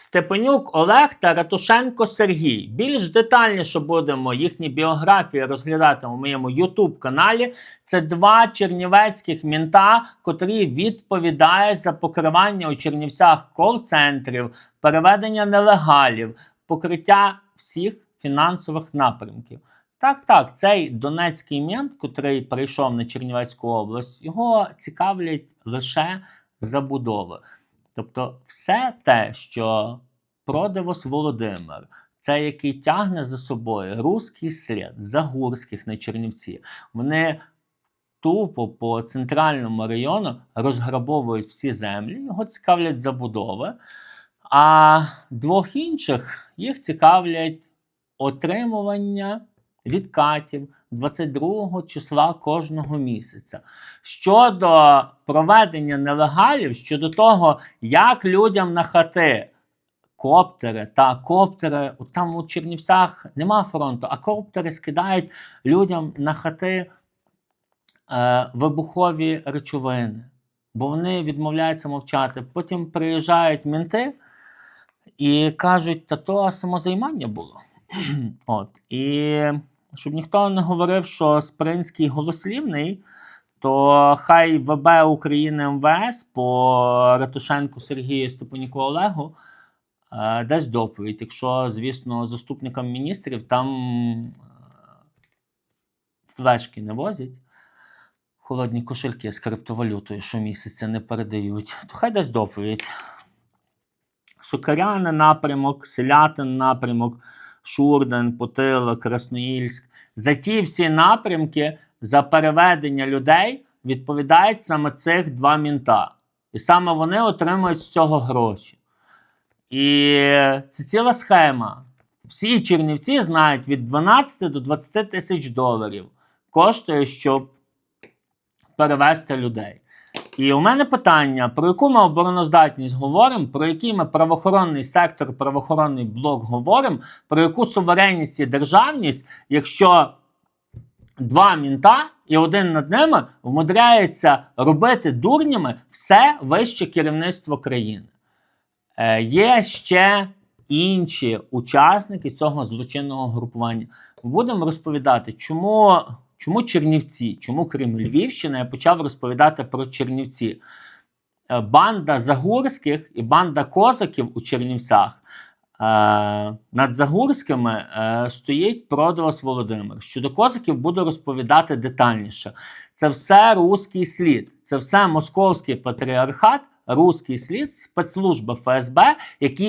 Степенюк Олег та Ратушенко Сергій. Більш детальніше будемо їхні біографії розглядати у моєму YouTube каналі. Це два чернівецьких мінта, котрі відповідають за покривання у Чернівцях кол-центрів, переведення нелегалів, покриття всіх фінансових напрямків. Так, так, цей донецький мент, котрий прийшов на Чернівецьку область, його цікавлять лише забудови. Тобто, все те, що продивос Володимир, це який тягне за собою руський слід Загурських на Чернівці, вони тупо по центральному району розграбовують всі землі, його цікавлять забудови. А двох інших їх цікавлять отримування відкатів 22 числа кожного місяця. Щодо проведення нелегалів, щодо того, як людям на хати коптери та коптери, там у Чернівцях нема фронту, а коптери скидають людям на хати е, вибухові речовини, бо вони відмовляються мовчати. Потім приїжджають мінти і кажуть, та то самозаймання було. От. І щоб ніхто не говорив, що Спринський голослівний, то хай ВБ України МВС по Ратушенку Сергію Степаніку Олегу е, дасть доповідь. Якщо, звісно, заступникам міністрів там е, флешки не возять, холодні кошельки з криптовалютою щомісяця не передають, то хай дасть доповідь. Сокаряне напрямок, Селятин напрямок, Шурден, Потила, Красноїльськ. За ті всі напрямки за переведення людей відповідають саме цих два мінта. І саме вони отримують з цього гроші. І це ціла схема. Всі чернівці знають від 12 до 20 тисяч доларів коштує, щоб перевести людей. І у мене питання: про яку ми обороноздатність говоримо, про який ми правоохоронний сектор, правоохоронний блок говоримо, про яку суверенність і державність, якщо два мінта і один над ними вмудряється робити дурнями все вище керівництво країни. Е, є ще інші учасники цього злочинного групування. Будемо розповідати, чому, чому Чернівці, чому крім Львівщини, я почав розповідати про Чернівці. Е, Банда Загурських і банда козаків у Чернівцях. Е, над Загурськими е, стоїть Продолос Володимир. Щодо козаків буду розповідати детальніше. Це все руський слід, це все московський патріархат, руський слід, спецслужба ФСБ, які